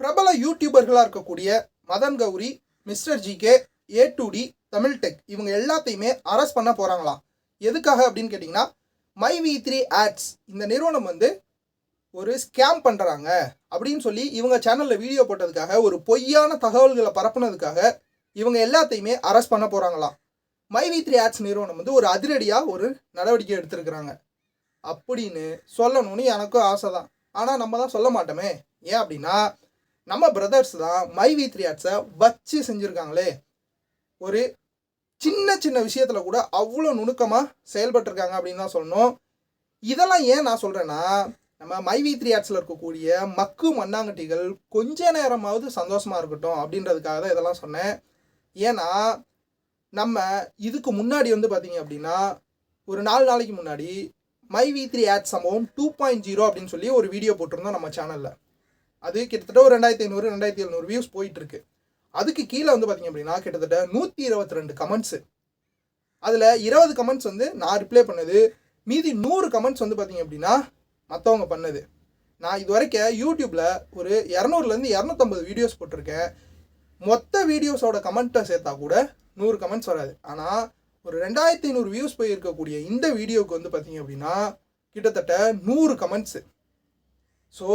பிரபல யூடியூபர்களாக இருக்கக்கூடிய Madan Gowri mister GK A to D Tamil tech இவங்க எல்லாத்தையுமே அரெஸ்ட் பண்ண போகிறாங்களாம் எதுக்காக அப்படின்னு கேட்டிங்கன்னா மை வி த்ரீ ஆட்ஸ் இந்த நிறுவனம் வந்து ஒரு ஸ்கேம் பண்ணுறாங்க அப்படின்னு சொல்லி இவங்க சேனலில் வீடியோ போட்டதுக்காக ஒரு பொய்யான தகவல்களை பரப்புனதுக்காக இவங்க எல்லாத்தையுமே அரெஸ்ட் பண்ண போகிறாங்களாம் மை வி த்ரீ ஆட்ஸ் நிறுவனம் வந்து ஒரு அதிரடியாக ஒரு நடவடிக்கை எடுத்திருக்கிறாங்க. அப்படின்னு சொல்லணும்னு எனக்கும் ஆசை தான் ஆனால் நம்ம தான் சொல்ல மாட்டோமே. ஏன் அப்படின்னா நம்ம பிரதர்ஸ் தான் மை வி த்ரீ ஆட்ஸை வச்சு செஞ்சுருக்காங்களே. ஒரு சின்ன சின்ன விஷயத்தில் கூட அவ்வளோ நுணுக்கமாக செயல்பட்டிருக்காங்க அப்படின்னு தான் சொல்லணும். இதெல்லாம் ஏன் நான் சொல்கிறேன்னா நம்ம மை வி த்ரீ ஆட்ஸில் இருக்கக்கூடிய மக்கு மண்ணாங்கட்டிகள் கொஞ்ச நேரமாவது சந்தோஷமாக இருக்கட்டும் அப்படின்றதுக்காக தான் இதெல்லாம் சொன்னேன். ஏன்னா நம்ம இதுக்கு முன்னாடி வந்து பார்த்தீங்க அப்படின்னா ஒரு நாலு நாளைக்கு முன்னாடி மை வி த்ரீ ஆட் சம்பவம் டூ பாயிண்ட் ஜீரோ அப்படின்னு சொல்லி ஒரு வீடியோ போட்டிருந்தோம் நம்ம சேனலில் அது கிட்டத்தட்ட ஒரு ரெண்டாயிரத்தி ஐநூறு ரெண்டாயிரத்தி எழுநூறு வியூஸ் போயிட்டு இருக்கு அதுக்கு கீழே வந்து பார்த்தீங்க அப்படின்னா கிட்டத்தட்ட நூற்றி இருபத்தி ரெண்டு கமெண்ட்ஸு அதில் இருபது கமெண்ட்ஸ் வந்து நான் ரிப்ளை பண்ணது மீதி நூறு கமெண்ட்ஸ் வந்து பார்த்தீங்க அப்படின்னா மற்றவங்க பண்ணது. நான் இது வரைக்கும் யூடியூப்பில் ஒரு இரநூறுலேருந்து இரநூத்தம்பது வீடியோஸ் போட்டிருக்கேன். மொத்த வீடியோஸோட கமெண்ட்டை சேர்த்தா கூட நூறு கமெண்ட்ஸ் வராது. ஆனால் ஒரு ரெண்டாயிரத்தி ஐநூறு வியூஸ் போயிருக்கக்கூடிய இந்த வீடியோவுக்கு வந்து பார்த்தீங்க அப்படின்னா கிட்டத்தட்ட நூறு கமெண்ட்ஸு ஸோ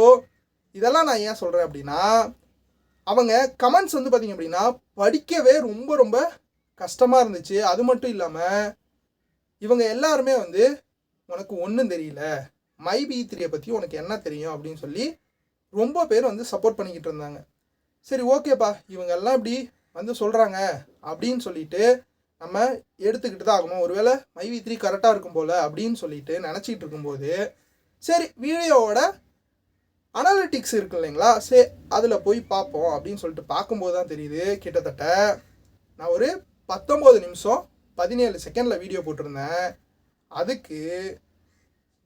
இதெல்லாம் நான் ஏன் சொல்கிறேன் அப்படின்னா அவங்க கமெண்ட்ஸ் வந்து பார்த்திங்க அப்படின்னா படிக்கவே ரொம்ப ரொம்ப கஷ்டமாக இருந்துச்சு. அது மட்டும் இல்லாமல் இவங்க எல்லாருமே வந்து உனக்கு ஒன்றும் தெரியல. மை பி த்ரீயை பற்றி உனக்கு என்ன தெரியும் அப்படின்னு சொல்லி ரொம்ப பேர் வந்து சப்போர்ட் பண்ணிக்கிட்டு இருந்தாங்க. சரி ஓகேப்பா இவங்க எல்லாம் இப்படி வந்து சொல்கிறாங்க அப்படின்னு சொல்லிட்டு நம்ம எடுத்துக்கிட்டு தான் ஆகணும். ஒருவேளை மை வி த்ரீ கரெக்டாக இருக்கும் போல் அப்படின்னு சொல்லிட்டு நினச்சிட்டு இருக்கும்போது சரி வீடியோவோட அனாலிட்டிக்ஸ் இருக்கு இல்லைங்களா? சரி அதில் போய் பார்ப்போம் அப்படின்னு சொல்லிட்டு பார்க்கும்போது தான் தெரியுது கிட்டத்தட்ட நான் ஒரு பத்தொம்போது நிமிஷம் பதினேழு செகண்டில் வீடியோ போட்டிருந்தேன். அதுக்கு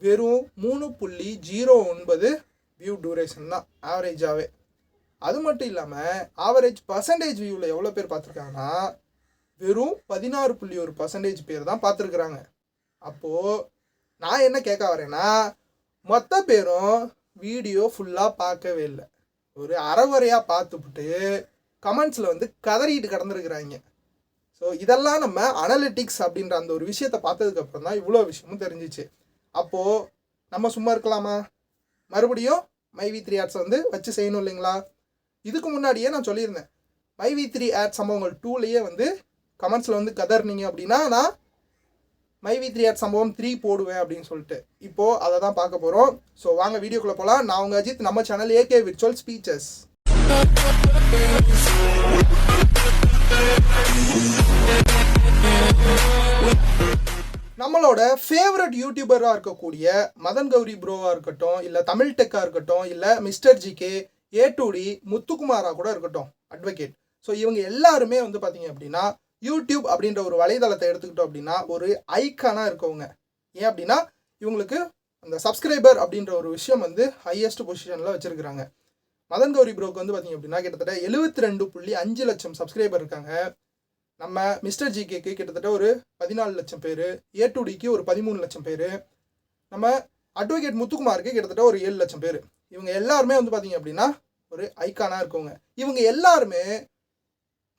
வெறும் மூணு புள்ளி ஜீரோ ஒன்பது வியூ டூரேஷன் தான் ஆவரேஜாகவே அது மட்டும் இல்லாமல் ஆவரேஜ் பர்சன்டேஜ் வியூவில் எவ்வளோ பேர் பார்த்துருக்காங்கன்னா வெறும் பதினாறு புள்ளி ஒரு பர்சன்டேஜ் பேர் தான் பார்த்துருக்குறாங்க. அப்போது நான் என்ன கேட்க வரேன்னா மொத்த பேரும் வீடியோ ஃபுல்லாக பார்க்கவே இல்லை. ஒரு அறகுறையாக பார்த்துப்புட்டு கமெண்ட்ஸில் வந்து கதறிட்டு கிடந்துருக்குறாங்க. ஸோ இதெல்லாம் நம்ம அனலிட்டிக்ஸ் அப்படின்ற அந்த ஒரு விஷயத்தை பார்த்ததுக்கப்புறம் தான் இவ்வளோ விஷயமும் தெரிஞ்சிச்சு. அப்போது நம்ம சும்மா இருக்கலாமா? மறுபடியும் மை வி த்ரீ ஆட்ஸை வந்து வச்சு செய்யணும் இல்லைங்களா? இதுக்கு முன்னாடியே நான் சொல்லியிருந்தேன். மை வி த்ரீ ஆட் சம்பவங்கள் டூலேயே வந்து கமெண்ட்ஸில் வந்து கதறினீங்க அப்படின்னா நான் மை வி த்ரீ ஆட் சம்பவம் த்ரீ போடுவேன் அப்படின்னு சொல்லிட்டு. இப்போது அதை தான் பார்க்க போகிறோம் ஸோ வாங்க வீடியோக்குள்ளே போகலாம் நான் உங்கள் அஜித் நம்ம சேனல் ஏகே விர்ச்சுவல் ஸ்பீச்சஸ் நம்மளோட ஃபேவரட் யூடியூபராக இருக்கக்கூடிய மதன் கௌரி ப்ரோவாக இருக்கட்டும் இல்லை தமிழ் டெக்காக இருக்கட்டும் இல்லை mister GK A to D முத்துக்குமாராக கூட இருக்கட்டும் அட்வொகேட் ஸோ இவங்க எல்லாருமே வந்து பார்த்தீங்க அப்படின்னா யூடியூப் அப்படின்ற ஒரு வலைதளத்தை எடுத்துக்கிட்டோம் அப்படின்னா ஒரு ஐக்கானாக இருக்கவங்க. ஏன் அப்படின்னா இவங்களுக்கு அந்த சப்ஸ்கிரைபர் அப்படின்ற ஒரு விஷயம் வந்து ஹையஸ்ட் பொசிஷனில் வச்சுருக்கிறாங்க. மதன் கௌரி ப்ரோக்கு வந்து பார்த்தீங்க அப்படின்னா கிட்டத்தட்ட எழுபத்தி ரெண்டு புள்ளி அஞ்சு லட்சம் சப்ஸ்கிரைபர் இருக்காங்க. நம்ம மிஸ்டர் ஜிகேக்கு கிட்டத்தட்ட ஒரு பதினாலு லட்சம் பேர் ஏ டு டிக்கு ஒரு பதிமூணு லட்சம் பேர். நம்ம அட்வொகேட் முத்துக்குமாருக்கு கிட்டத்தட்ட ஒரு ஏழு லட்சம் பேர். இவங்க எல்லாருமே வந்து பார்த்தீங்க அப்படின்னா ஒரு ஐக்கானாக இருக்கவங்க. இவங்க எல்லாருமே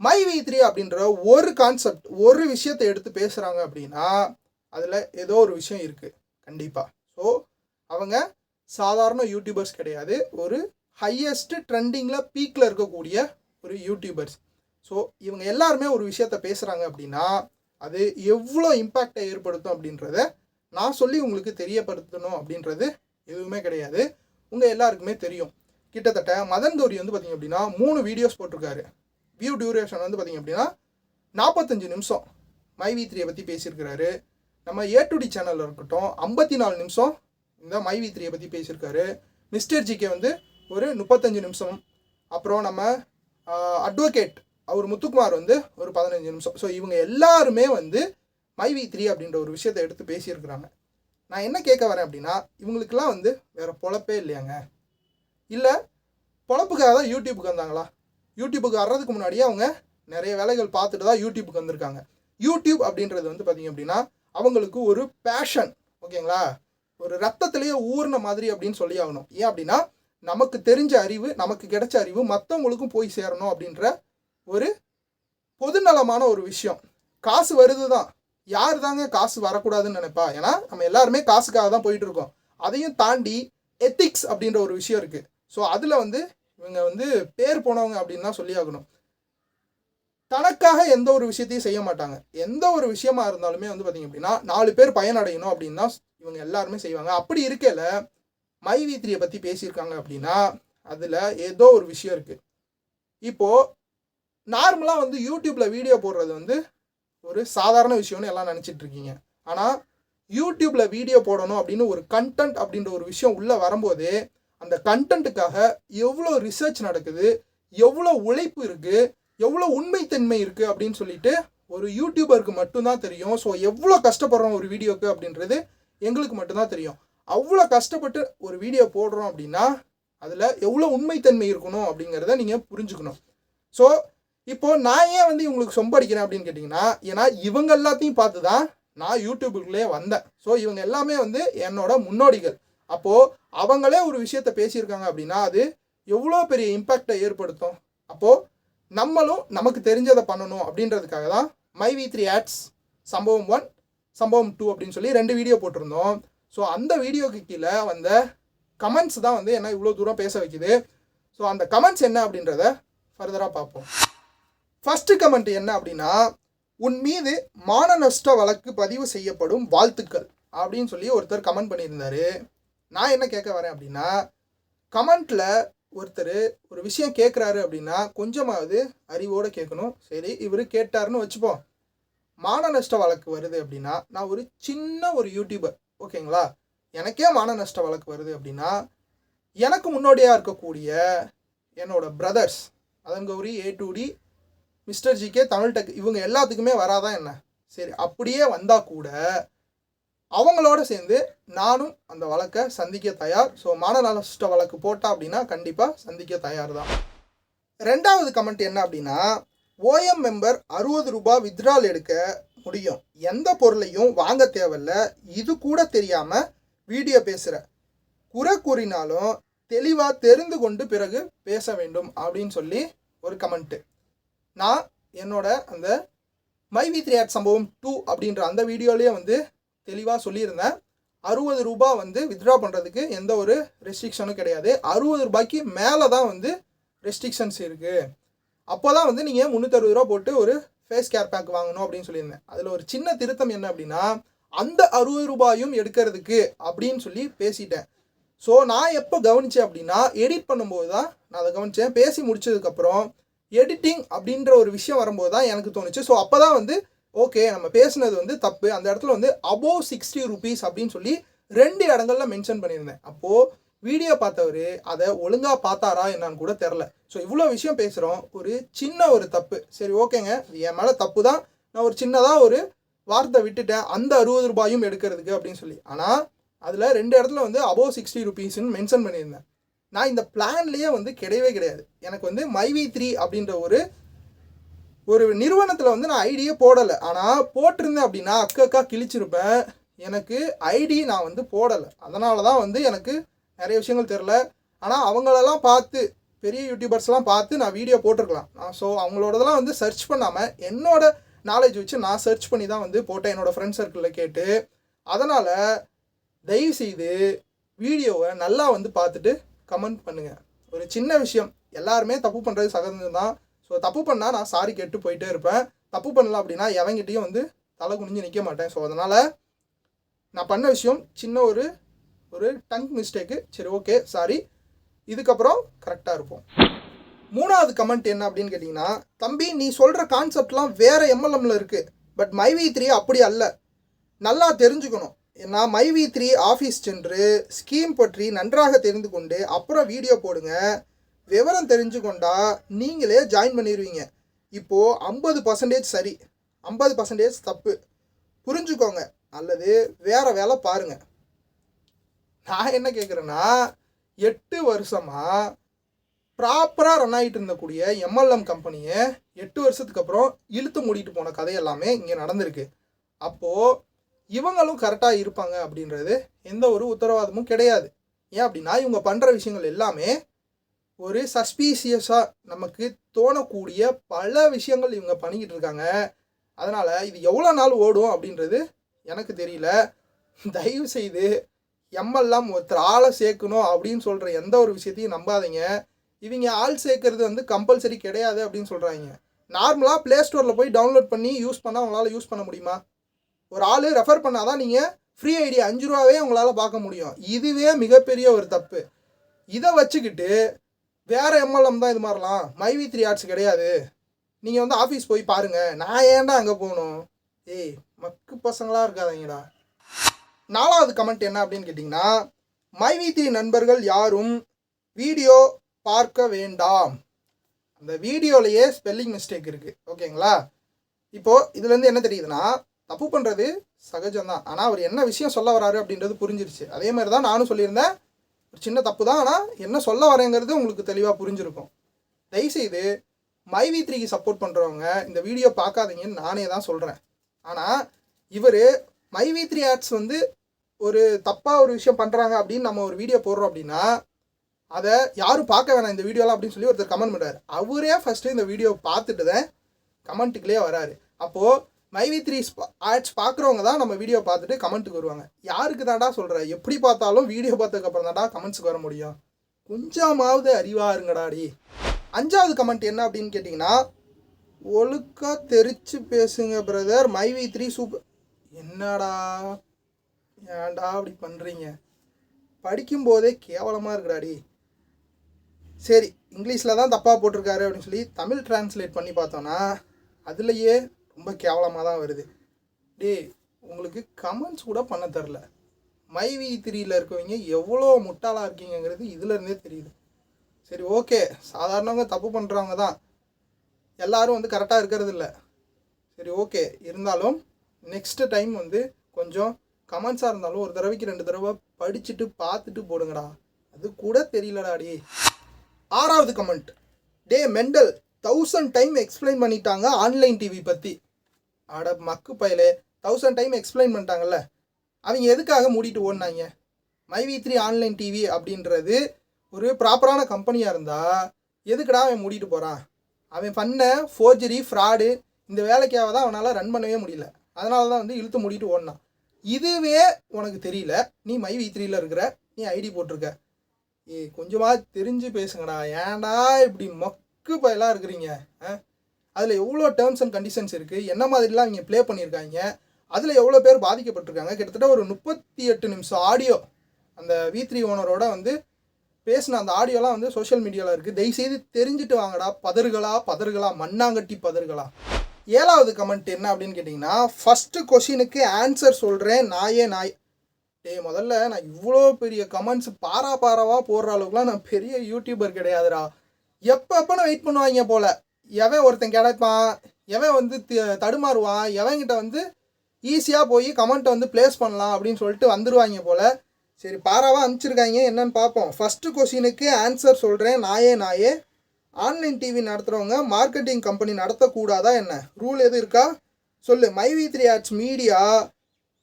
மை வி த்ரீ அப்படின்ற ஒரு கான்செப்ட் ஒரு விஷயத்தை எடுத்து பேசுகிறாங்க அப்படின்னா அதில் ஏதோ ஒரு விஷயம் இருக்குது கண்டிப்பாக ஸோ அவங்க சாதாரண யூடியூபர்ஸ் கிடையாது. ஒரு ஹையஸ்ட் ட்ரெண்டிங்கில் பீக்கில் இருக்கக்கூடிய ஒரு யூடியூபர்ஸ் ஸோ இவங்க எல்லாருமே ஒரு விஷயத்த பேசுகிறாங்க அப்படின்னா அது எவ்வளோ இம்பேக்டை ஏற்படுத்தும் அப்படின்றத நான் சொல்லி உங்களுக்கு தெரியப்படுத்தணும் அப்படின்றது எதுவுமே கிடையாது. உங்கள் எல்லாருக்குமே தெரியும். கிட்டத்தட்ட மதன் கௌரி வந்து பார்த்திங்க அப்படின்னா மூணு வீடியோஸ் போட்டிருக்காரு. வியூ டியூரேஷன் வந்து பார்த்திங்க அப்படின்னா நாற்பத்தஞ்சு நிமிஷம். மை வி த்ரீயை பற்றி பேசியிருக்கிறாரு. நம்ம ஏ டு டி சேனலில் இருக்கட்டும் ஐம்பத்தி நாலு நிமிஷம் இந்த மை வி த்ரீயை பற்றி பேசியிருக்காரு மிஸ்டர் ஜிகே வந்து ஒரு முப்பத்தஞ்சு நிமிஷம். அப்புறம் நம்ம அட்வொகேட் அவர் முத்துக்குமார் வந்து ஒரு பதினஞ்சு நிமிஷம். ஸோ இவங்க எல்லாருமே வந்து மை வி த்ரீ அப்படின்ற ஒரு விஷயத்தை எடுத்து பேசியிருக்கிறாங்க. நான் என்ன கேட்க வரேன் அப்படின்னா இவங்களுக்கெல்லாம் வந்து வேறு பொழப்பே இல்லையாங்க. இல்லை பொழப்புக்காக தான் யூடியூப்புக்கு வந்தாங்களா? யூடியூபுக்கு வர்றதுக்கு முன்னாடியே அவங்க நிறைய வேலைகள் பார்த்துட்டு தான் யூடியூப்புக்கு வந்திருக்காங்க. யூடியூப் அப்படின்றது வந்து பார்த்திங்க அப்படின்னா அவங்களுக்கு ஒரு பேஷன் ஓகேங்களா? ஒரு ரத்தத்திலேயே ஊறின மாதிரி அப்படின்னு சொல்லி ஆகணும். ஏன் அப்படின்னா நமக்கு தெரிஞ்ச அறிவு நமக்கு கிடைச்ச அறிவு மற்றவங்களுக்கும் போய் சேரணும் அப்படின்ற ஒரு பொதுநலமான ஒரு விஷயம். காசு வருது தான் யார் தாங்க காசு வரக்கூடாதுன்னு நினைப்பா? ஏன்னா நம்ம எல்லாருமே காசுக்காக தான் போயிட்டு இருக்கோம். அதையும் தாண்டி எத்திக்ஸ் அப்படின்ற ஒரு விஷயம் இருக்குது ஸோ அதில் வந்து இவங்க வந்து பேர் போனவங்க அப்படின்னு தான் சொல்லி ஆகணும். தனக்காக எந்த ஒரு விஷயத்தையும் செய்ய மாட்டாங்க. எந்த ஒரு விஷயமா இருந்தாலுமே வந்து பார்த்தீங்க அப்படின்னா நாலு பேர் பயனடையணும் அப்படின்னு தான் இவங்க எல்லாருமே செய்வாங்க. அப்படி இருக்கல மை வி த்ரீயை பற்றி பேசியிருக்காங்க அப்படின்னா அதில் ஏதோ ஒரு விஷயம் இருக்குது இப்போது நார்மலாக வந்து யூடியூப்பில் வீடியோ போடுறது வந்து ஒரு சாதாரண விஷயம்னு எல்லாம் நினச்சிட்டு இருக்கீங்க. ஆனால் யூடியூப்பில் வீடியோ போடணும் அப்படின்னு ஒரு கண்டென்ட் அப்படின்ற ஒரு விஷயம் உள்ளே வரும்போதே அந்த கண்டென்ட்டுக்காக எவ்வளோ ரிசர்ச் நடக்குது எவ்வளோ உழைப்பு இருக்குது எவ்வளோ உண்மைத்தன்மை இருக்குது அப்படின்னு சொல்லிட்டு ஒரு யூடியூபருக்கு மட்டும்தான் தெரியும். ஸோ எவ்வளோ கஷ்டப்படுறோம் ஒரு வீடியோக்கு அப்படின்றது எங்களுக்கு மட்டும்தான் தெரியும். அவ்வளோ கஷ்டப்பட்டு ஒரு வீடியோ போடுறோம் அப்படின்னா அதில் எவ்வளோ உண்மைத்தன்மை இருக்கணும் அப்படிங்கிறத நீங்கள் புரிஞ்சுக்கணும். ஸோ இப்போ நான் ஏன் வந்து இவங்களுக்கு சொம்படிக்கிறேன் அப்படின்னு கேட்டிங்கன்னா ஏன்னா இவங்க எல்லாத்தையும் பார்த்து தான் நான் யூடியூபுக்குள்ளே வந்தேன். ஸோ இவங்க எல்லாமே வந்து என்னோட முன்னோடிகள். அப்போது அவங்களே ஒரு விஷயத்த பேசியிருக்காங்க அப்படின்னா அது எவ்வளோ பெரிய இம்பேக்டை ஏற்படுத்தும்? அப்போது நம்மளும் நமக்கு தெரிஞ்சதை பண்ணணும் அப்படின்றதுக்காக தான் மை வி த்ரீ ஆட்ஸ் சம்பவம் ஒன் சம்பவம் டூ அப்படின்னு சொல்லி ரெண்டு வீடியோ போட்டிருந்தோம். ஸோ அந்த வீடியோக்கு கீழே வந்த கமெண்ட்ஸ் தான் வந்து என்ன இவ்வளோ தூரம் பேச வைக்குது. ஸோ அந்த கமெண்ட்ஸ் என்ன அப்படின்றத ஃபர்தராக பார்ப்போம். ஃபஸ்ட்டு கமெண்ட் என்ன அப்படின்னா உன் மீது மான நஷ்ட வழக்கு பதிவு செய்யப்படும் வாழ்த்துக்கள் அப்படின்னு சொல்லி ஒருத்தர் கமெண்ட் பண்ணியிருந்தாரு. நான் என்ன கேட்க வரேன் அப்படின்னா கமெண்ட்டில் ஒருத்தர் ஒரு விஷயம் கேட்குறாரு அப்படின்னா கொஞ்சமாவது அறிவோடு கேட்கணும். சரி இவர் கேட்டாருன்னு வச்சுப்போம். மான நஷ்ட வழக்கு வருது அப்படின்னா நான் ஒரு சின்ன ஒரு யூடியூபர் ஓகேங்களா? எனக்கே மான நஷ்ட வழக்கு வருது அப்படின்னா எனக்கு முன்னோடியாக இருக்கக்கூடிய என்னோட brothers அதங்கௌரி A to D mister GK Tamil tech இவங்க எல்லாத்துக்குமே வராதான் என்ன? சரி அப்படியே வந்தால் கூட அவங்களோட சேர்ந்து நானும் அந்த வழக்கை சந்திக்க தயார். ஸோ மான வழக்கு போட்டா அப்படின்னா கண்டிப்பாக சந்திக்க தயார் தான் ரெண்டாவது கமெண்ட் என்ன அப்படின்னா ஓஎம் மெம்பர் அறுபது ரூபாய் வித்ட்ரால் எடுக்க முடியும். எந்த பொருளையும் வாங்க தேவையில்ல. இது கூட தெரியாமல் வீடியோ பேசுகிற குறை கூறினாலும் தெளிவாக தெரிந்து கொண்டு பிறகு பேச வேண்டும் அப்படின்னு சொல்லி ஒரு கமெண்ட்டு நான் என்னோட அந்த மை வி த்ரீ ஆட் சம்பவம் டூ அப்படின்ற அந்த வீடியோலேயே வந்து தெளிவாக சொல்லியிருந்தேன். அறுபது ரூபாய் வந்து வித்ட்ரா பண்ணுறதுக்கு எந்த ஒரு ரெஸ்ட்ரிக்ஷனும் கிடையாது. அறுபது ரூபாய்க்கு மேலே தான் வந்து ரெஸ்ட்ரிக்ஷன்ஸ் இருக்குது அப்போ தான் வந்து நீங்கள் முந்நூற்றறுபது ரூபா போட்டு ஒரு ஃபேஸ் கேர் பேக் வாங்கணும் அப்படின்னு சொல்லியிருந்தேன். அதில் ஒரு சின்ன திருத்தம் என்ன அப்படின்னா அந்த அறுபது ரூபாயும் எடுக்கிறதுக்கு அப்படின்னு சொல்லி பேசிட்டேன். ஸோ நான் எப்போ கவனித்தேன் அப்படின்னா எடிட் பண்ணும்போது தான் நான் அதை கவனித்தேன் பேசி முடிச்சதுக்கப்புறம் எடிட்டிங் அப்படின்ற ஒரு விஷயம் வரும்போது தான் எனக்கு தோணுச்சு. ஸோ அப்போ தான் வந்து ஓகே நம்ம பேசுனது வந்து தப்பு. அந்த இடத்துல வந்து அபோவ் சிக்ஸ்டி ருபீஸ் அப்படின்னு சொல்லி ரெண்டு இடங்கள்ல மென்ஷன் பண்ணியிருந்தேன். அப்போது வீடியோ பார்த்தவர் அதை ஒழுங்காக பார்த்தாரா என்னான்னு கூட தெரில ஸோ இவ்வளோ விஷயம் பேசுகிறோம் ஒரு சின்ன ஒரு தப்பு. சரி ஓகேங்க. என் மேலே தப்பு தான். நான் ஒரு சின்னதாக ஒரு வார்த்தை விட்டுட்டேன். அந்த அறுபது ரூபாயும் எடுக்கிறதுக்கு அப்படின்னு சொல்லி. ஆனால் அதில் ரெண்டு இடத்துல வந்து அபோவ் சிக்ஸ்டி ருபீஸ்ன்னு மென்ஷன் பண்ணியிருந்தேன். நான் இந்த பிளான்லேயே வந்து கிடையவே கிடையாது. எனக்கு வந்து மைவி த்ரீ அப்படின்ற ஒரு ஒரு நிறுவனத்தில் வந்து நான் ஐடியே போடலை. ஆனால் போட்டிருந்தேன் அப்படின்னா அக்கா கிழிச்சிருப்பேன். எனக்கு ஐடி நான் வந்து போடலை. அதனால தான் வந்து எனக்கு நிறைய விஷயங்கள் தெரில ஆனால் அவங்களெல்லாம் பார்த்து பெரிய யூடியூபர்ஸ்லாம் பார்த்து நான் வீடியோ போட்டிருக்கலாம். நான் ஸோ அவங்களோடதெல்லாம் வந்து சர்ச் பண்ணாமல் என்னோட நாலேஜ் வச்சு நான் சர்ச் பண்ணி தான் வந்து போட்டேன் என்னோடய ஃப்ரெண்ட் சர்க்கிளில் கேட்டு. அதனால் தயவுசெய்து வீடியோவை நல்லா வந்து பார்த்துட்டு கமெண்ட் பண்ணுங்கள் ஒரு சின்ன விஷயம். எல்லாருமே தப்பு பண்ணுறது சகஜம்தான். ஸோ தப்பு பண்ணால் நான் சாரி கேட்டு போயிட்டே இருப்பேன். தப்பு பண்ணல அப்படின்னா எவங்கிட்டையும் வந்து தலை குனிஞ்சு நிற்க மாட்டேன். ஸோ அதனால் நான் பண்ண விஷயம் சின்ன ஒரு ஒரு டங் மிஸ்டேக்கு சரி ஓகே சாரி இதுக்கப்புறம் கரெக்டாக இருப்போம். மூணாவது கமெண்ட் என்ன அப்படின்னு கேட்டிங்கன்னா தம்பி நீ சொல்கிற கான்செப்ட்லாம் வேறு எம்எல்எம்ல இருக்குது பட் மைவி த்ரீ அப்படி அல்ல. நல்லா தெரிஞ்சுக்கணும். நான் மைவி த்ரீ ஆஃபீஸ் சென்று ஸ்கீம் பற்றி நன்றாக தெரிந்து கொண்டு அப்புறம் வீடியோ போடுங்க. விவரம் தெரிஞ்சு கொண்டா நீங்களே ஜாயின் பண்ணிடுவீங்க இப்போது ஐம்பது பர்சன்டேஜ் சரி. ஐம்பது பர்சன்டேஜ் தப்பு. புரிஞ்சுக்கோங்க. அல்லது வேறு வேலை பாருங்கள் நான் என்ன கேட்குறேன்னா எட்டு வருஷமாக ப்ராப்பராக ரன் ஆகிட்டு இருந்தக்கூடிய எம்எல்எம் கம்பெனியை எட்டு வருஷத்துக்கு அப்புறம் இழுத்து மூடிட்டு போன கதை எல்லாமே இங்கே நடந்திருக்கு. அப்போது இவங்களும் கரெக்டாக இருப்பாங்க அப்படின்றது எந்த ஒரு உத்தரவாதமும் கிடையாது. ஏன் அப்படின்னா இவங்க பண்ணுற விஷயங்கள் எல்லாமே ஒரு சஸ்பீசியஸாக நமக்கு தோணக்கூடிய பல விஷயங்கள் இவங்க பண்ணிக்கிட்டு இருக்காங்க. அதனால் இது எவ்வளோ நாள் ஓடும் அப்படின்றது எனக்கு தெரியல. தயவு செய்து எம்எல்லாம் ஒருத்தர் ஆளை சேர்க்கணும் அப்படின்னு சொல்கிற எந்த ஒரு விஷயத்தையும் நம்பாதீங்க. இவங்க ஆள் சேர்க்கறது வந்து கம்பல்சரி கிடையாது அப்படின்னு சொல்கிறாங்க நார்மலாக ப்ளே ஸ்டோரில் போய் டவுன்லோட் பண்ணி யூஸ் பண்ணால் உங்களால் யூஸ் பண்ண முடியுமா? ஒரு ஆள் ரெஃபர் பண்ணால் தான் நீங்கள் ஃப்ரீ ஐடி அஞ்சு ரூபாவே உங்களால் பார்க்க முடியும். இதுவே மிகப்பெரிய ஒரு தப்பு. இதை வச்சுக்கிட்டு வேறு எம்எல்எம் தான் இது மாதிரிலாம் மைவி த்ரீ ஆர்ட்ஸ் கிடையாது. நீங்கள் வந்து ஆஃபீஸ் போய் பாருங்கள் நான் ஏன்டா அங்கே போகணும்? ஏய் மக்கு பசங்களாக இருக்காதீங்கடா. நாலாவது கமெண்ட் என்ன அப்படின்னு கேட்டிங்கன்னா மைவி த்ரீ நண்பர்கள் யாரும் வீடியோ பார்க்க வேண்டாம். அந்த வீடியோலையே ஸ்பெல்லிங் மிஸ்டேக் இருக்குது ஓகேங்களா இப்போது இதுலேருந்து என்ன தெரியுதுன்னா தப்பு பண்ணுறது சகஜம்தான். ஆனால் அவர் என்ன விஷயம் சொல்ல வராரு அப்படின்றது புரிஞ்சிருச்சு. அதே மாதிரி தான் நானும் சொல்லியிருந்தேன். ஒரு சின்ன தப்பு தான் ஆனால் என்ன சொல்ல வரேங்கிறது உங்களுக்கு தெளிவாக புரிஞ்சிருக்கும். தயவுசெய்து மைவி த்ரீக்கு சப்போர்ட் பண்ணுறவங்க இந்த வீடியோ பார்க்காதீங்கன்னு நானே தான் சொல்கிறேன் ஆனால் இவர் மைவி த்ரீ ஆட்ஸ் வந்து ஒரு தப்பாக ஒரு விஷயம் பண்ணுறாங்க அப்படின்னு நம்ம ஒரு வீடியோ போடுறோம் அப்படின்னா அதை யாரும் பார்க்க வேணாம் இந்த வீடியோலாம் அப்படின்னு சொல்லி ஒருத்தர் கமெண்ட் பண்ணுறாரு அவரே ஃபஸ்ட்டு இந்த வீடியோ பார்த்துட்டு தான் கமெண்ட்டுக்குள்ளே வராரு. அப்போது மைவி த்ரீ ஆட்ஸ் பார்க்குறவங்க தான் நம்ம வீடியோ பார்த்துட்டு கமெண்ட்டுக்கு வருவாங்க. யாருக்கு தாண்டா சொல்கிற எப்படி பார்த்தாலும் வீடியோ பார்த்ததுக்கப்புறம் தாண்டா கமெண்ட்ஸுக்கு வர முடியும். கொஞ்சமாவது அறிவா இருங்கடாடி அஞ்சாவது கமெண்ட் என்ன அப்படின்னு கேட்டிங்கன்னா ஒழுக்கா தெரிச்சு பேசுங்க பிரதர் மைவி த்ரீ சூப்பர் என்னடா? ஏன்டா அப்படி பண்ணுறீங்க படிக்கும்போதே கேவலமாக இருக்குடாடி சரி இங்கிலீஷில் தான் தப்பாக போட்டிருக்காரு அப்படின்னு சொல்லி தமிழ் டிரான்ஸ்லேட் பண்ணி பார்த்தோன்னா அதுலேயே ரொம்ப கேவலமாக தான் வருது. டேய் உங்களுக்கு கமெண்ட்ஸ் கூட பண்ண தெரில. மைவி த்ரீயில் இருக்கவங்க எவ்வளோ முட்டாளாக இருக்கீங்கங்கிறது இதுலேருந்தே தெரியுது. சரி ஓகே சாதாரணவங்க தப்பு பண்ணுறவங்க தான். எல்லாரும் வந்து கரெக்டாக இருக்கிறது இல்லை. சரி ஓகே இருந்தாலும் நெக்ஸ்ட் டைம் வந்து கொஞ்சம் கமெண்ட்ஸாக இருந்தாலும் ஒரு தடவைக்கு ரெண்டு தடவை படிச்சுட்டு பார்த்துட்டு போடுங்கடா. அது கூட தெரியலடா டே ஆறாவது கமெண்ட் டே மெண்டல் தௌசண்ட் டைம் எக்ஸ்பிளைன் பண்ணிட்டாங்க ஆன்லைன் டிவி பற்றி அட மக்கு பயலே தௌசண்ட் டைம் எக்ஸ்பிளைன் பண்ணிட்டாங்கல்ல. அவங்க எதுக்காக மூடிட்டு ஓடினாங்க? மைவி த்ரீ ஆன்லைன் டிவி அப்படின்றது ஒரு ப்ராப்பரான கம்பெனியாக இருந்தால் எதுக்குடா அவன் மூடிட்டு போகிறான் அவன் பண்ண ஃபோர்ஜரி ஃப்ராடு இந்த வேலைக்காக தான் அவனால் ரன் பண்ணவே முடியல. அதனால தான் வந்து இழுத்து மூடிட்டு ஓடினான். இதுவே உனக்கு தெரியல நீ மை வி த்ரீல இருக்கிற நீ ஐடி போட்டிருக்க. ஏய் கொஞ்சமாக தெரிஞ்சு பேசுங்கடா. ஏன்டா இப்படி மக்கு பயலாக இருக்கிறீங்க? ஆ? அதில் எவ்வளோ டேர்ம்ஸ் அண்ட் கண்டிஷன்ஸ் இருக்குது என்ன மாதிரிலாம் அவங்க ப்ளே பண்ணியிருக்காங்க அதில் எவ்வளோ பேர் பாதிக்கப்பட்டிருக்காங்க? கிட்டத்தட்ட ஒரு முப்பத்தி எட்டு நிமிஷம் ஆடியோ அந்த வி த்ரீ ஓனரோட வந்து பேசின அந்த ஆடியோலாம் வந்து சோஷியல் மீடியாவில் இருக்குது தயவுசெய்து தெரிஞ்சுட்டு வாங்கடா. பதறுகளா? பதறுகளா? மண்ணாங்கட்டி பதறுகளா? ஏழாவது கமெண்ட் என்ன அப்படின்னு கேட்டிங்கன்னா ஃபஸ்ட்டு கொஷினுக்கு ஆன்சர் சொல்கிறேன் நாயே நாய். டேய் முதல்ல நான் இவ்வளோ பெரிய கமெண்ட்ஸ் பாரா பாராவாக போடுற அளவுக்குலாம் நான் பெரிய யூடியூபர் கிடையாதுடா. எப்போ எப்போ நான் வெயிட் பண்ணுவாங்க போல். எவன் ஒருத்தன் கிடைப்பான் எவன் வந்து தடுமாறுவான் எவன்கிட்ட வந்து ஈஸியாக போய் கமெண்ட்டை வந்து ப்ளேஸ் பண்ணலாம் அப்படின்னு சொல்லிட்டு வந்துடுவாங்க போல். சரி பாராவாக அனுப்பிச்சிருக்காங்க. என்னன்னு பார்ப்போம். ஃபஸ்ட்டு கொஷினுக்கு ஆன்சர் சொல்கிறேன் நாயே நாயே. ஆன்லைன் டிவி நடத்துகிறவங்க மார்க்கெட்டிங் கம்பெனி நடத்தக்கூடாதா என்ன? ரூல் எது இருக்கா? சொல்லு. மைவி த்ரீ ஆட்ஸ் மீடியா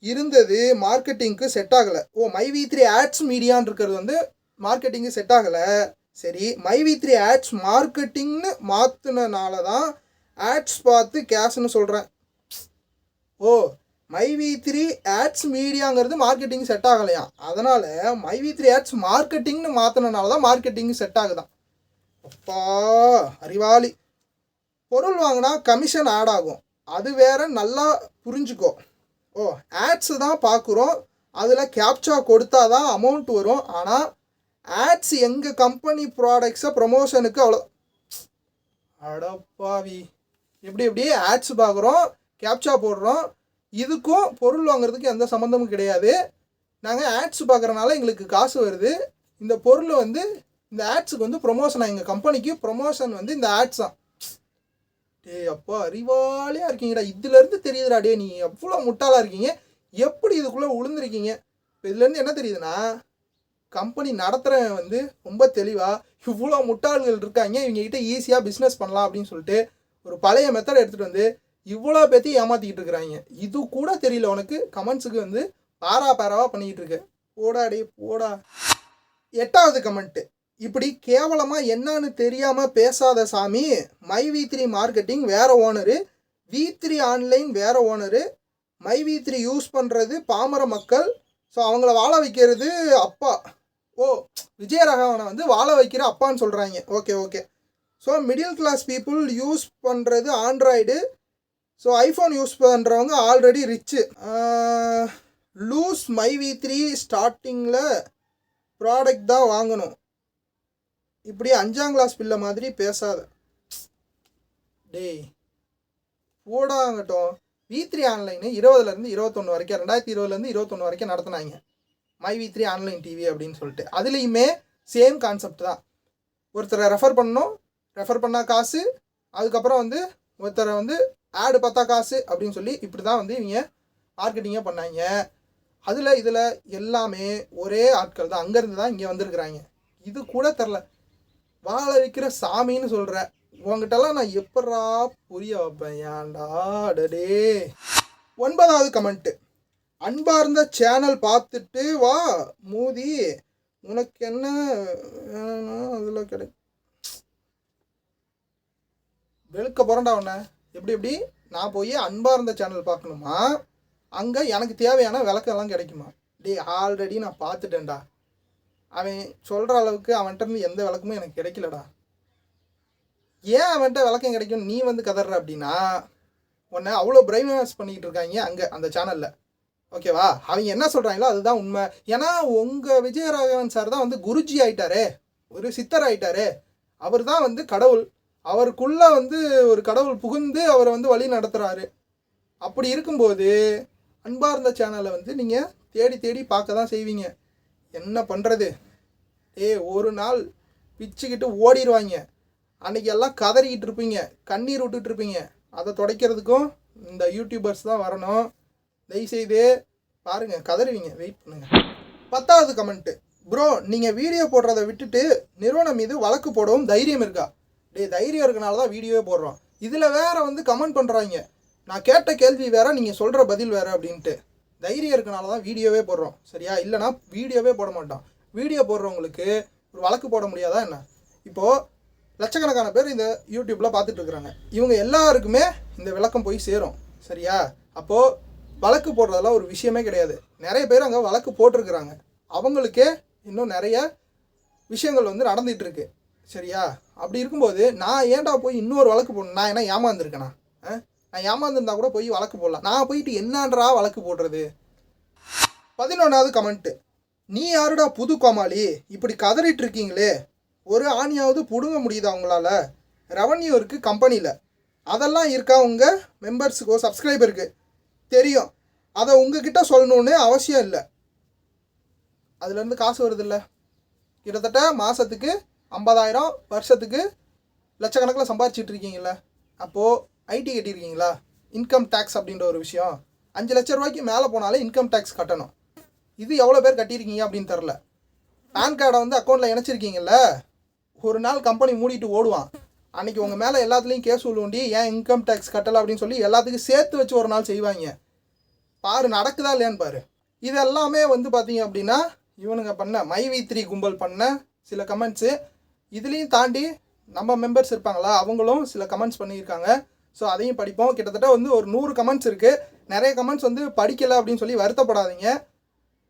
இருந்தது மார்க்கெட்டிங்க்கு செட் ஆகலை. ஓ மைவி த்ரீ ஆட்ஸ் மீடியான்னு இருக்கிறது வந்து மார்க்கெட்டிங்கு செட் ஆகலை. சரி மைவி த்ரீ ஆட்ஸ் மார்க்கெட்டிங்னு மாற்றினால தான் ஆட்ஸ் பார்த்து கேஷ்னு சொல்கிறேன் ஓ மைவி த்ரீ ஆட்ஸ் மீடியாங்கிறது மார்க்கெட்டிங் செட் ஆகலையா? அதனால் மைவி த்ரீ ஆட்ஸ் மார்க்கெட்டிங்னு மாற்றினால தான் மார்க்கெட்டிங் செட் ஆகுதான். அப்பா அறிவாளி. பொருள் வாங்கினா கமிஷன் ஆட் ஆகும். அது வேற நல்லா புரிஞ்சுக்கோ. ஓ ஆட்ஸ் தான் பார்க்குறோம். அதில் கேப்சா கொடுத்தா தான் அமௌண்ட் வரும். ஆனால் ஆட்ஸ் எங்கள் கம்பெனி ப்ராடக்ட்ஸை ப்ரமோஷனுக்கு அவ்வளோ. அடப்பாவி எப்படி எப்படி? ஆட்ஸ் பார்க்குறோம் கேப்சா போடுறோம். இதுக்கும் பொருள் வாங்குறதுக்கு எந்த சம்மந்தமும் கிடையாது. நாங்கள் ஆட்ஸ் பார்க்குறனால எங்களுக்கு காசு வருது. இந்த பொருள் வந்து இந்த ஆட்ஸுக்கு வந்து ப்ரொமோஷனாக எங்கள் கம்பெனிக்கு ப்ரொமோஷன் வந்து இந்த ஆட்ஸ் தான். டேய் அப்பா அறிவாளியாக இருக்கீங்கடா. இதுலேருந்து தெரியுதுடா டே நீங்கள் எவ்வளோ முட்டாளாக இருக்கீங்க? எப்படி இதுக்குள்ளே விழுந்துருக்கீங்க இப்போ இதுலேருந்து என்ன தெரியுதுன்னா கம்பெனி நடத்துகிறவன் வந்து ரொம்ப தெளிவாக இவ்வளோ முட்டாள்கள் இருக்காங்க இவங்ககிட்ட ஈஸியாக பிஸ்னஸ் பண்ணலாம் அப்படின்னு சொல்லிட்டு ஒரு பழைய மெத்தடை எடுத்துகிட்டு வந்து இவ்வளோ பேத்தையும் ஏமாற்றிக்கிட்டு இருக்கிறாங்க. இது கூட தெரியல உனக்கு கமெண்ட்ஸுக்கு வந்து பாரா பாராவாக பண்ணிக்கிட்டு இருக்க. போடா டே போடா. எட்டாவது கமெண்ட்டு இப்படி கேவலமாக என்னன்னு தெரியாமல் பேசாத சாமி மை வி த்ரீ மார்க்கெட்டிங் வேறு ஓனரு வி த்ரீ ஆன்லைன் வேறு owner My V three use பண்ணுறது பாமர மக்கள் ஸோ அவங்கள வாழ வைக்கிறது அப்பா. ஓ விஜயராகவனை வந்து வாழ வைக்கிற அப்பான்னு சொல்கிறாங்க okay okay so middle class people use பண்ணுறது ஆண்ட்ராய்டு ஸோ ஐஃபோன் யூஸ் பண்ணுறவங்க already rich loose My V three ஸ்டார்டிங்கில் ப்ராடக்ட் தான் வாங்கணும். இப்படி அஞ்சாம் கிளாஸ் பிள்ளை மாதிரி பேசாத. டேய் போடாங்கட்டும் வி த்ரீ ஆன்லைனு இருபதுலேருந்து இருபத்தொன்று வரைக்கும் ரெண்டாயிரத்தி இருபதுலேருந்து இருபத்தொன்று வரைக்கும் நடத்துனாங்க. My V three online TV அப்படின்னு சொல்லிட்டு. அதுலேயுமே சேம் கான்செப்ட் தான். ஒருத்தரை ரெஃபர் பண்ணணும் ரெஃபர் பண்ணால் காசு அதுக்கப்புறம் வந்து ஒருத்தரை வந்து ஆடு பார்த்தா காசு அப்படின்னு சொல்லி இப்படி தான் வந்து இவங்க மார்க்கெட்டிங்கே பண்ணாங்க. அதில் இதில் எல்லாமே ஒரே ஆட்கள் தான். அங்கேருந்து தான் இங்கே வந்திருக்கிறாங்க. இது கூட தெரில வாழ வைக்கிற சாமின்னு சொல்கிற உங்ககிட்டலாம் நான் எப்படா புரிய வைப்பேன்? ஏன்டா? டே ஒன்பதாவது கமெண்ட்டு அன்பார்ந்த சேனல் பார்த்துட்டு வா மூதி. உனக்கு என்ன வேணும் அதில் கிடை வெளுக்க போகிறேன்டா உன்னை. எப்படி எப்படி? நான் போய் அன்பார்ந்த சேனல் பார்க்கணுமா? அங்கே எனக்கு தேவையான விளக்கெல்லாம் கிடைக்குமா? டே ஆல்ரெடி நான் பார்த்துட்டேன்டா. அவன் சொல்கிற அளவுக்கு அவன்கிட்ட இருந்து எந்த விளக்கமும் எனக்கு கிடைக்கலடா. ஏன் அவன்கிட்ட விளக்கம் கிடைக்கும்? நீ வந்து கதற அப்படின்னா உன்னை அவ்வளோ பிரைன் பண்ணிக்கிட்டு இருக்காங்க அங்கே அந்த சேனலில் ஓகேவா? அவங்க என்ன சொல்கிறாங்களோ அதுதான் உண்மை. ஏன்னா உங்கள் விஜயராகவன் சார் தான் வந்து குருஜி ஆயிட்டாரே. ஒரு சித்தர் ஆயிட்டாரே. அவர் தான் வந்து கடவுள். அவருக்குள்ளே வந்து ஒரு கடவுள் புகுந்து அவரை வந்து வழி நடத்துகிறாரு அப்படி இருக்கும்போது அன்பார்ந்த சேனலை வந்து நீங்கள் தேடி தேடி பார்க்க தான் செய்வீங்க. என்ன பண்ணுறது ஏ ஒரு நாள் பிச்சுக்கிட்டு ஓடிடுவாங்க. அன்னைக்கு எல்லாம் கதறிக்கிட்டு இருப்பீங்க. கண்ணீர் விட்டுட்டு இருப்பீங்க. அதை துடைக்கிறதுக்கும் இந்த யூடியூபர்ஸ் தான் வரணும். தயவுசெய்து பாருங்கள் கதறுவீங்க. வெயிட் பண்ணுங்கள் பத்தாவது கமெண்ட்டு ப்ரோ நீங்கள் வீடியோ போடுறதை விட்டுட்டு நிறுவனம் மீது வழக்கு போடவும் தைரியம் இருக்கா? டே தைரியம் இருக்கனால தான் வீடியோவே போடுறோம். இதில் வேற வந்து கமெண்ட் பண்ணுறாங்க நான் கேட்ட கேள்வி வேற நீங்கள் சொல்கிற பதில் வேறு அப்படின்ட்டு. தைரியம் இருக்கனால தான் வீடியோவே போடுறோம். சரியா? இல்லைனா வீடியோவே போட மாட்டோம். வீடியோ போடுறவங்களுக்கு ஒரு வழக்கு போட முடியாதா என்ன? இப்போது லட்சக்கணக்கான பேர் இந்த யூடியூப்பில் பார்த்துட்டு இருக்கிறாங்க. இவங்க எல்லாருக்குமே இந்த விளக்கம் போய் சேரும். சரியா? அப்போது வழக்கு போடுறதெல்லாம் ஒரு விஷயமே கிடையாது. நிறைய பேர் அங்கே வழக்கு போட்டிருக்கிறாங்க. அவங்களுக்கே இன்னும் நிறைய விஷயங்கள் வந்து நடந்துகிட்டு இருக்கு. சரியா? அப்படி இருக்கும்போது நான் ஏன்டா போய் இன்னொரு வழக்கு போடணும் நான் என்ன ஏமாந்துருக்கேனா? ஆ? நான் ஏமாந்துருந்தா கூட போய் வழக்கு போடலாம். நான் போயிட்டு என்னன்றா வழக்கு போடுறது? பதினொன்றாவது கமெண்ட்டு நீ யாருடா புது கோமாளி? இப்படி கதறிட்டு இருக்கீங்களே. ஒரு ஆணியாவது பிடுங்க முடியுதா உங்களால்? ரெவன்யூ இருக்குது கம்பெனியில் அதெல்லாம் இருக்கா உங்கள் மெம்பர்ஸுக்கோ சப்ஸ்கிரைபருக்கு தெரியும். அதை உங்ககிட்ட சொல்லணுன்னு அவசியம் இல்லை. அதுலேருந்து காசு வருதில்ல. கிட்டத்தட்ட மாதத்துக்கு ஐம்பதாயிரம் வருஷத்துக்கு லட்சக்கணக்கில் சம்பாரிச்சிட்டு இருக்கீங்கள அப்போது ஐடி கட்டியிருக்கீங்களா? இன்கம் டேக்ஸ் அப்படின்ற ஒரு விஷயம். அஞ்சு லட்ச ரூபாய்க்கு மேலே போனாலே இன்கம் டேக்ஸ் கட்டணும். இது எவ்வளோ பேர் கட்டியிருக்கீங்க அப்படின்னு தெரில. பேன் கார்டை வந்து அக்கௌண்ட்டில் இணைச்சிருக்கீங்கல்ல. ஒரு நாள் கம்பெனி மூடிட்டு ஓடுவான். அன்னைக்கு உங்கள் மேலே எல்லாத்துலேயும் கேஸ் உள்ளுண்டி ஏன் இன்கம் டேக்ஸ் கட்டலை அப்படின்னு சொல்லி எல்லாத்துக்கும் சேர்த்து வச்சு ஒரு நாள் செய்வாங்க. பாரு நடக்குதா இல்லையான்னு பாரு. இது எல்லாமே வந்து பார்த்தீங்க அப்படின்னா இவனுங்க பண்ண மைவி த்ரீ கும்பல் பண்ண சில கமெண்ட்ஸு இதுலேயும் தாண்டி நம்ம மெம்பர்ஸ் இருப்பாங்களா அவங்களும் சில கமெண்ட்ஸ் பண்ணியிருக்காங்க. ஸோ அதையும் படிப்போம். கிட்டத்தட்ட வந்து ஒரு நூறு கமெண்ட்ஸ் இருக்குது நிறைய கமெண்ட்ஸ் வந்து படிக்கலை அப்படின்னு சொல்லி வருத்தப்படாதீங்க.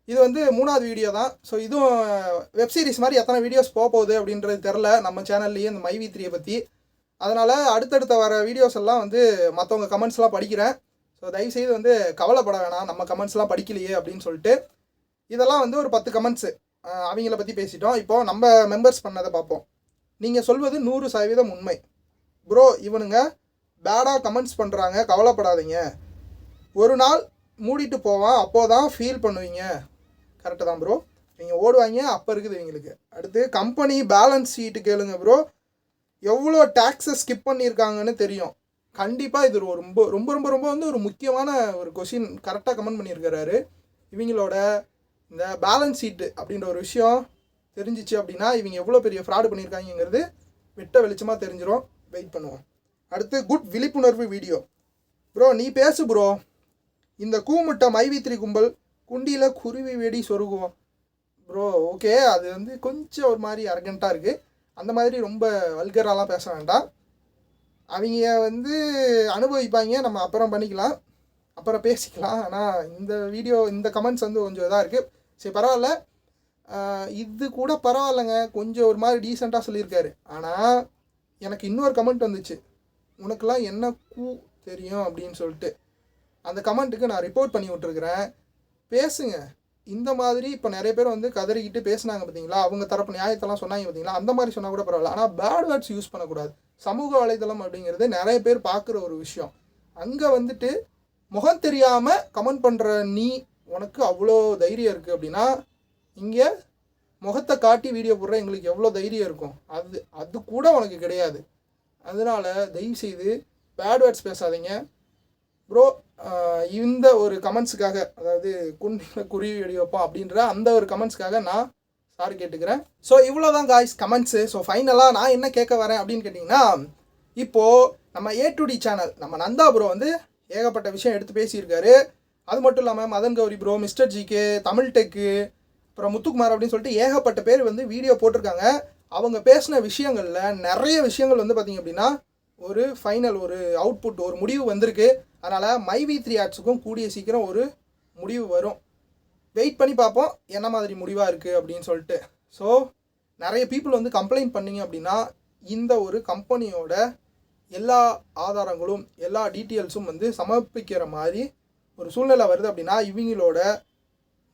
இது வந்து மூணாவது வீடியோ தான். ஸோ இதுவும் uh, வெப் சீரிஸ் மாதிரி எத்தனை வீடியோஸ் போக போகுது அப்படின்றது தெரில நம்ம சேனல்லையே இந்த மைவி த்ரீயை பற்றி அதனால் அடுத்தடுத்த வர வீடியோஸ் எல்லாம் வந்து மற்றவங்க கமெண்ட்ஸ்லாம் படிக்கிறேன். ஸோ தயவுசெய்து வந்து கவலைப்பட வேணாம். நம்ம கமெண்ட்ஸ்லாம் படிக்கலையே அப்படின்னு சொல்லிட்டு. இதெல்லாம் வந்து ஒரு பத்து கமெண்ட்ஸு அவங்கள பற்றி பேசிட்டோம். இப்போது நம்ம மெம்பர்ஸ் பண்ணதை பார்ப்போம். நீங்கள் சொல்வது நூறு சதவீதம் உண்மை. ப்ரோ இவனுங்க பேடாக கமெண்ட்ஸ் பண்ணுறாங்க கவலைப்படாதீங்க. ஒரு நாள் மூடிட்டு போவான். அப்போ தான் ஃபீல் பண்ணுவீங்க. கரெக்டு தான் ப்ரோ நீங்கள் ஓடுவாங்க அப்போ இருக்குது இவங்களுக்கு. அடுத்து கம்பெனி பேலன்ஸ் ஷீட்டு கேளுங்க ப்ரோ எவ்வளோ டேக்ஸை ஸ்கிப் பண்ணியிருக்காங்கன்னு தெரியும். கண்டிப்பாக இது ஒரு ரொம்ப ரொம்ப ரொம்ப ரொம்ப வந்து ஒரு முக்கியமான ஒரு கொஷின் கரெக்டாக கமெண்ட் பண்ணியிருக்கிறாரு. இவங்களோட இந்த பேலன்ஸ் ஷீட்டு அப்படின்ற ஒரு விஷயம் தெரிஞ்சிச்சு அப்படின்னா இவங்க எவ்வளோ பெரிய ஃப்ராடு பண்ணியிருக்காங்கங்கிறது விட்ட வெளிச்சமாக தெரிஞ்சிடும் வெயிட் பண்ணுவோம். அடுத்து குட் விழிப்புணர்வு வீடியோ ப்ரோ நீ பேசு ப்ரோ இந்த கூமுட்டம் ஐவி த்ரீ கும்பல் குண்டியில் குருவி வெடி சொருகுவோம். ப்ரோ ஓகே அது வந்து கொஞ்சம் ஒரு மாதிரி அரகண்ட்டாக இருக்குது அந்த மாதிரி ரொம்ப வல்கராலாம் பேச வேண்டாம். அவங்க வந்து அனுபவிப்பாங்க நம்ம அப்புறம் பண்ணிக்கலாம். அப்புறம் பேசிக்கலாம். ஆனால் இந்த வீடியோ இந்த கமெண்ட்ஸ் வந்து கொஞ்சம் இதாக இருக்குது சரி பரவாயில்ல. இது கூட பரவாயில்லைங்க. கொஞ்சம் ஒரு மாதிரி டீசெண்டாக சொல்லியிருக்காரு. ஆனால் எனக்கு இன்னொரு கமெண்ட் வந்துச்சு. உனக்கெல்லாம் என்ன கூ தெரியும் அப்படின்னு சொல்லிட்டு. அந்த கமெண்ட்டுக்கு நான் ரிப்போர்ட் பண்ணி விட்ருக்குறேன் பேசுங்க. இந்த மாதிரி இப்போ நிறைய பேர் வந்து கதறிக்கிட்டு பேசுனாங்க பார்த்தீங்களா அவங்க தரப்பு நியாயத்தெல்லாம் சொன்னாங்க பார்த்தீங்களா அந்த மாதிரி சொன்னால் கூட பரவாயில்ல. ஆனால் பேட் வேர்ட்ஸ் யூஸ் பண்ணக்கூடாது. சமூக வலைதளம் அப்படிங்கிறது நிறைய பேர் பார்க்குற ஒரு விஷயம். அங்கே வந்துட்டு முகம் தெரியாமல் கமெண்ட் பண்ணுற நீ உனக்கு அவ்வளோ தைரியம் இருக்குது அப்படின்னா இங்கே முகத்தை காட்டி வீடியோ போடுற எங்களுக்கு எவ்வளோ தைரியம் இருக்கும்? அது அது கூட உனக்கு கிடையாது. அதனால் தயவு செய்து பேட் வேர்ட்ஸ் பேசாதீங்க. ப்ரோ இந்த ஒரு கமெண்ட்ஸுக்காக அதாவது குண்டில் குருவி வெடி வைப்போம் அப்படின்ற அந்த ஒரு கமெண்ட்ஸ்க்காக நான் சாரி கேட்டுக்கிறேன். ஸோ இவ்வளோ தான் காய்ஸ் கமெண்ட்ஸு ஸோ ஃபைனலாக நான் என்ன கேட்க வரேன் அப்படின்னு கேட்டிங்கன்னா இப்போது நம்ம ஏ டு டி சேனல் நம்ம நந்தா ப்ரோ வந்து ஏகப்பட்ட விஷயம் எடுத்து பேசியிருக்காரு. அது மட்டும் இல்லாமல் மதன் கௌரி ப்ரோ மிஸ்டர் ஜிக்கு தமிழ் டெக்கு அப்புறம் முத்துக்குமார் அப்படின்னு சொல்லிட்டு ஏகப்பட்ட பேர் வந்து வீடியோ போட்டிருக்காங்க. அவங்க பேசின விஷயங்களில் நிறைய விஷயங்கள் வந்து பார்த்திங்க அப்படின்னா ஒரு ஃபைனல் ஒரு அவுட்புட் ஒரு முடிவு வந்திருக்கு. அதனால் மைவி த்ரீ ஆர்ட்ஸுக்கும் கூடிய சீக்கிரம் ஒரு முடிவு வரும். வெயிட் பண்ணி பார்ப்போம் என்ன மாதிரி முடிவாக இருக்குது அப்படின்னு சொல்லிட்டு. ஸோ நிறைய பீப்புள் வந்து கம்ப்ளைண்ட் பண்ணீங்க அப்படின்னா இந்த ஒரு கம்பெனியோட எல்லா ஆதாரங்களும் எல்லா டீட்டெயில்ஸும் வந்து சமர்ப்பிக்கிற மாதிரி ஒரு சூழ்நிலை வருது அப்படின்னா இவங்களோட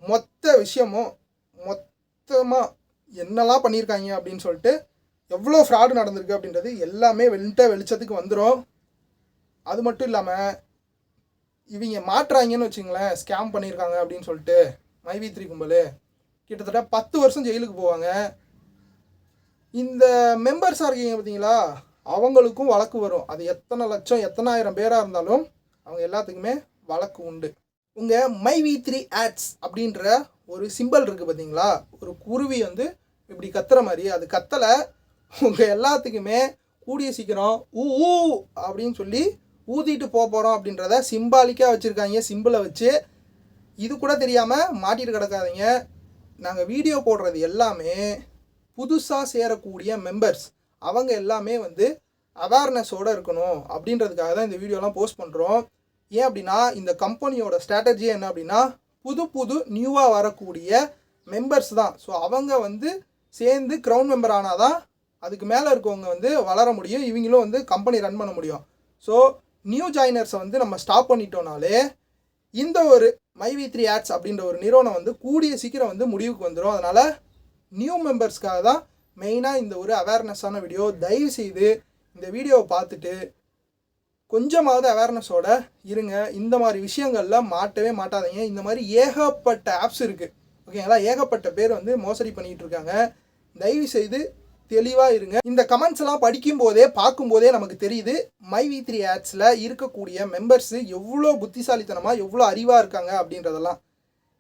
மொத்த விஷயமும் மொத்தமாக என்னெல்லாம் பண்ணியிருக்காங்க அப்படின்னு சொல்லிட்டு எவ்வளோ ஃப்ராடு நடந்திருக்கு அப்படின்றது எல்லாமே வெளிட்ட வெளிச்சத்துக்கு வந்துடும் அது மட்டும் இல்லாமல் இவங்க மாட்டுறாங்கன்னு வச்சுங்களேன் ஸ்கேம் பண்ணியிருக்காங்க அப்படின்னு சொல்லிட்டு மைவி த்ரீ கும்பல் கிட்டத்தட்ட பத்து வருஷம் ஜெயிலுக்கு போவாங்க. இந்த மெம்பர்ஸாக இருக்கீங்க பார்த்தீங்களா? அவங்களுக்கும் வழக்கு வரும். அது எத்தனை லட்சம் எத்தனாயிரம் பேராக இருந்தாலும் அவங்க எல்லாத்துக்குமே வழக்கு உண்டு. உங்கள் மை வி த்ரீ ஆட்ஸ் அப்படின்ற ஒரு சிம்பல் இருக்குது பார்த்தீங்களா? ஒரு குருவி வந்து இப்படி கத்துற மாதிரி அது கத்தலை உங்கள் எல்லாத்துக்குமே கூடிய சீக்கிரம் ஊ ஊ அப்படின்னு சொல்லி ஊதிட்டு போக போகிறோம் அப்படின்றத சிம்பாலிக்காக வச்சுருக்காங்க சிம்பிளை வச்சு. இது கூட தெரியாமல் மாட்டிட்டு கிடக்காதீங்க. நாங்கள் வீடியோ போடுறது எல்லாமே புதுசாக சேரக்கூடிய மெம்பர்ஸ் அவங்க எல்லாமே வந்து அவேர்னஸோடு இருக்கணும் அப்படின்றதுக்காக தான் இந்த வீடியோலாம் போஸ்ட் பண்ணுறோம் ஏன் அப்படின்னா இந்த கம்பெனியோட ஸ்ட்ராட்டஜி என்ன அப்படின்னா புது புது நியூவாக வரக்கூடிய மெம்பர்ஸ் தான். ஸோ அவங்க வந்து சேர்ந்து க்ரௌண்ட் மெம்பர் ஆனால் தான் அதுக்கு மேலே இருக்கவங்க வந்து வளர முடியும் இவங்களும் வந்து கம்பெனி ரன் பண்ண முடியும். ஸோ நியூ ஜாயினர்ஸை வந்து நம்ம ஸ்டாப் பண்ணிட்டோம்னாலே இந்த ஒரு மைவி த்ரீ ஆட்ஸ் அப்படின்ற ஒரு நிறுவனம் வந்து கூடிய சீக்கிரம் வந்து முடிவுக்கு வந்துடும் அதனால் நியூ மெம்பர்ஸ்க்காக தான் மெயினாக இந்த ஒரு அவேர்னஸான வீடியோ தயவு செய்து இந்த வீடியோவை பார்த்துட்டு கொஞ்சமாவது அவேர்னஸோட இருங்க. இந்த மாதிரி விஷயங்களில் மாட்டவே மாட்டாதீங்க. இந்த மாதிரி ஏகப்பட்ட ஆப்ஸ் இருக்குது ஓகேங்களா? ஏகப்பட்ட பேர் வந்து மோசடி பண்ணிகிட்டு இருக்காங்க. தயவு செய்து தெளிவாக இருங்க. இந்த கமெண்ட்ஸ் எல்லாம் படிக்கும் போதே பார்க்கும் போதே நமக்கு தெரியுது மை வி த்ரீ ஆட்ஸில் இருக்கக்கூடிய மெம்பர்ஸு எவ்வளோ புத்திசாலித்தனமாக எவ்வளோ அறிவாக இருக்காங்க அப்படின்றதெல்லாம்.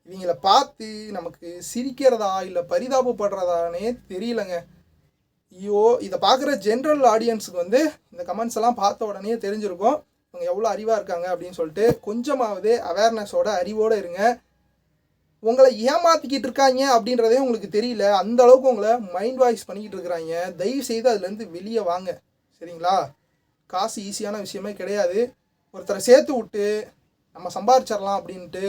இவங்கள பார்த்து நமக்கு சிரிக்கிறதா இல்லை பரிதாபப்படுறதானே தெரியலங்க. ஐயோ இதை பார்க்குற ஜென்ரல் ஆடியன்ஸுக்கு வந்து இந்த கமெண்ட்ஸ் எல்லாம் பார்த்த உடனே தெரிஞ்சிருக்கும். இவங்க எவ்வளோ அறிவாக இருக்காங்க அப்படின்னு சொல்லிட்டு கொஞ்சமாவது அவேர்னஸோட அறிவோடு இருங்க. உங்களை ஏமாத்திக்கிட்டு இருக்காங்க அப்படின்றதே உங்களுக்கு தெரியல. அந்த அளவுக்கு உங்களை மைண்ட் வாய்ஸ் பண்ணிக்கிட்டு இருக்கிறாங்க. தயவு செய்து அதுலேருந்து வெளியே வாங்க. சரிங்களா? காசு ஈஸியான விஷயமே கிடையாது. ஒருத்தரை சேர்த்து விட்டு நம்ம சம்பாரிச்சிடலாம் அப்படின்ட்டு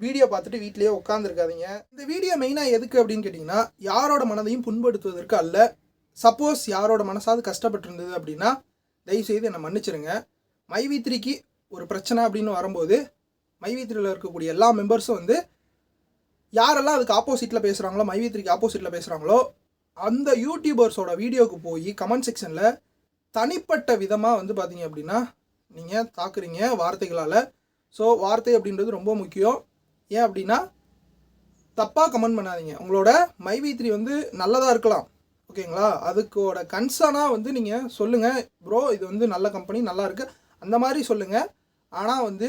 வீடியோ பார்த்துட்டு வீட்டிலேயே உட்காந்துருக்காதீங்க இந்த வீடியோ மெயினாக எதுக்கு அப்படின்னு கேட்டிங்கன்னா யாரோட மனதையும் புண்படுத்துவதற்கு அல்ல. சப்போஸ் யாரோட மனசாவது கஷ்டப்பட்டு இருந்தது அப்படின்னா தயவுசெய்து என்னை மன்னிச்சிருங்க. மைவி த்ரீக்கு ஒரு பிரச்சனை அப்படின்னு வரும்போது மைவி த்ரீல இருக்கக்கூடிய எல்லா மெம்பர்ஸும் வந்து யாரெல்லாம் அதுக்கு ஆப்போசிட்டில் பேசுகிறாங்களோ மைவித்ரிக்கு ஆப்போசிட்டில் பேசுகிறாங்களோ அந்த யூடியூபர்ஸோட வீடியோவுக்கு போய் கமெண்ட் செக்ஷனில் தனிப்பட்ட விதமாக வந்து பார்த்தீங்க அப்படின்னா நீங்கள் தாக்குறீங்க வார்த்தைகளால். ஸோ வார்த்தை அப்படின்றது ரொம்ப முக்கியம். ஏன் அப்படின்னா தப்பாக கமெண்ட் பண்ணாதீங்க. உங்களோட மைவி த்ரீ வந்து நல்லதாக இருக்கலாம். ஓகேங்களா? அதுக்கோட கன்சர்னாக வந்து நீங்கள் சொல்லுங்கள் ப்ரோ இது வந்து நல்ல கம்பெனி நல்லா இருக்குது அந்த மாதிரி சொல்லுங்கள் ஆனால் வந்து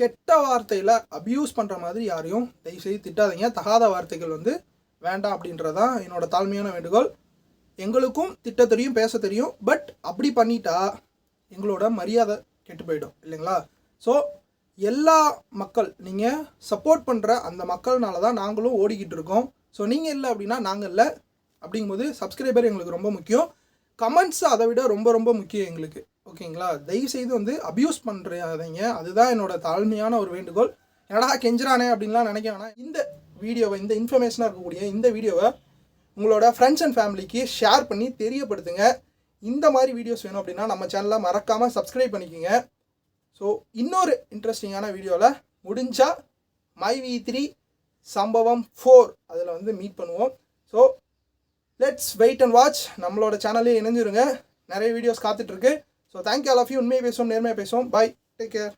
கெட்ட வார்த்தையில் அப்யூஸ் பண்ணுற மாதிரி யாரையும் தயவுசெய்து திட்டாதீங்க. தகாத வார்த்தைகள் வந்து வேண்டாம் அப்படின்றதான் என்னோட தாழ்மையான வேண்டுகோள். எங்களுக்கும் திட்ட தெரியும் பேச தெரியும். பட் அப்படி பண்ணிட்டா எங்களோட மரியாதை கெட்டு போயிடும். இல்லைங்களா? ஸோ எல்லா மக்கள் நீங்கள் சப்போர்ட் பண்ணுற அந்த மக்கள்னால தான் நாங்களும் ஓடிக்கிட்டு இருக்கோம். ஸோ நீங்கள் இல்லை அப்படின்னா நாங்கள் இல்லை. அப்படிங்கும்போது சப்ஸ்கிரைபர் எங்களுக்கு ரொம்ப முக்கியம். கமெண்ட்ஸ் அதை விட ரொம்ப ரொம்ப முக்கியம் எங்களுக்கு. ஓகேங்களா? தயவு செய்து வந்து அப்யூஸ் பண்ணுறாதீங்க அதுதான் என்னோட தாழ்மையான ஒரு வேண்டுகோள். என்னடா கெஞ்சுறானே அப்படின்லாம் நினைக்க வேணாம். இந்த வீடியோவை இந்த இன்ஃபர்மேஷனாக இருக்கக்கூடிய இந்த வீடியோவை உங்களோட ஃப்ரெண்ட்ஸ் அண்ட் ஃபேமிலிக்கு ஷேர் பண்ணி தெரியப்படுத்துங்க. இந்த மாதிரி வீடியோஸ் வேணும் அப்படின்னா நம்ம சேனலை மறக்காமல் சப்ஸ்கிரைப் பண்ணிக்கோங்க. ஸோ இன்னொரு இன்ட்ரெஸ்டிங்கான வீடியோவில் முடிஞ்சால் மை வி த்ரீ சம்பவம் ஃபோர் அதில் வந்து மீட் பண்ணுவோம். So let's wait and watch நம்மளோட சேனல்லையும் இணைஞ்சிருங்க. நிறைய வீடியோஸ் காத்துட்ருக்கு so thank you all of you உண்மையை பேசுவோம் நேர்மையாக பேசுவோம். Bye take care